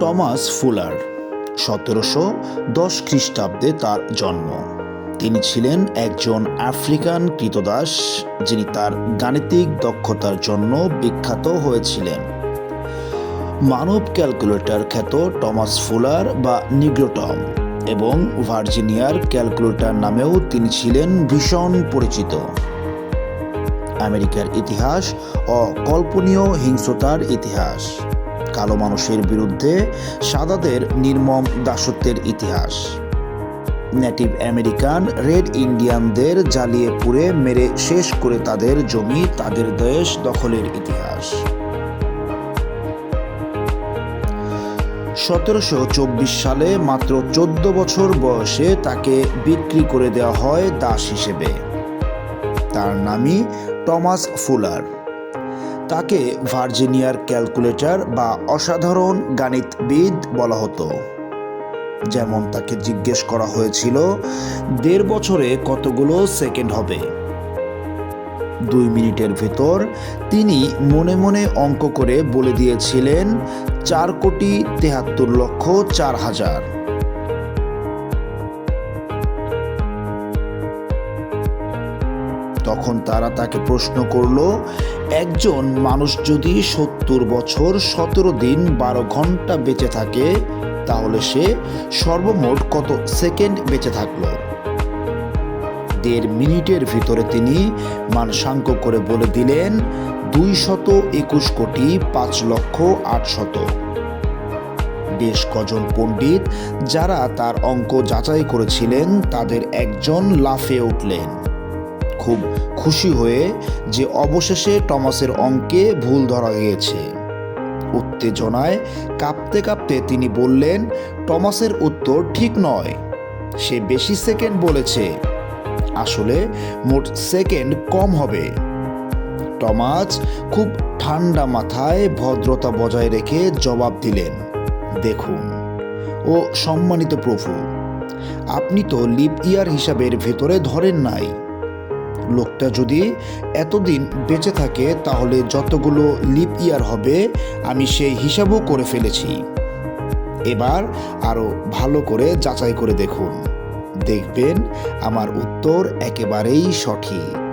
Thomas fuller. সতেরোশো দশ খ্রিস্টাব্দে তার জন্ম। তিনি ছিলেন একজন আফ্রিকান কৃতদাস, যিনি তার গাণিতিক দক্ষতার জন্য বিখ্যাত হয়েছিলেন। মানব ক্যালকুলেটর খ্যাত টমাস ফুলার বা নিগ্রোটম এবং ভার্জিনিয়ার ক্যালকুলেটর নামেও তিনি ছিলেন ভীষণ পরিচিত। আমেরিকার ইতিহাস অকল্পনীয় হিংস্রতার ইতিহাস। কালো মানুষের বিরুদ্ধে সাদাদের নির্মম দাসত্বের ইতিহাস। নেটিভ আমেরিকান রেড ইন্ডিয়ানদের জ্বালিয়ে পুড়ে মেরে শেষ করে তাদের জমি, তাদের দেশ দখলের ইতিহাস। সতেরোশো চব্বিশ সালে মাত্র চোদ্দ বছর বয়সে তাকে বিক্রি করে দেওয়া হয় দাস হিসেবে। তার নামই টমাস ফুলার। তাকে ভার্জিনিয়ার ক্যালকুলেটর বা অসাধারণ গণিতবিদ বলা হতো। যেমন তাকে জিজ্ঞেস করা হয়েছিল, দেড় বছরে কতগুলো সেকেন্ড হবে? দুই মিনিটের ভেতর তিনি মনে মনে অঙ্ক করে বলে দিয়েছিলেন, চার কোটি তেহাত্তর লক্ষ চার হাজার। তখন তারা তাকে প্রশ্ন করল, একজন মানুষ যদি সত্তর বছর সতেরো দিন বারো ঘণ্টা বেঁচে থাকে, তাহলে সে সর্বমোট কত সেকেন্ড বেঁচে থাকল? দেড় মিনিটের ভিতরে তিনি মানসাঙ্ক করে বলে দিলেন দুই শত একুশ কোটি পাঁচ লক্ষ আট শত বেশ কজন পণ্ডিত যারা তার অঙ্ক যাচাই করেছিলেন, তাদের একজন লাফে উঠলেন। খুব খুশি হয়ে যে অবশেষে টমাসের অঙ্কে ভুল ধরা গিয়েছে। উত্তেজনায় কাঁপতে কাঁপতে তিনি বললেন, টমাসের উত্তর ঠিক নয়। সে বেশি সেকেন্ড বলেছে। আসলে মোট সেকেন্ড কম হবে। টমাস খুব ঠান্ডা মাথায় ভদ্রতা বজায় রেখে জবাব দিলেন, দেখুন, ও সম্মানিত প্রভু, আপনি তো লিপ ইয়ার হিসাবের ভেতরে ধরেন নাই। লোকটা যদি এতদিন বেঁচে থাকে, তাহলে যতগুলো লিপ ইয়ার হবে, আমি সেই হিসাবও করে ফেলেছি। এবার আরও ভালো করে যাচাই করে দেখুন। দেখবেন আমার উত্তর একেবারেই সঠিক।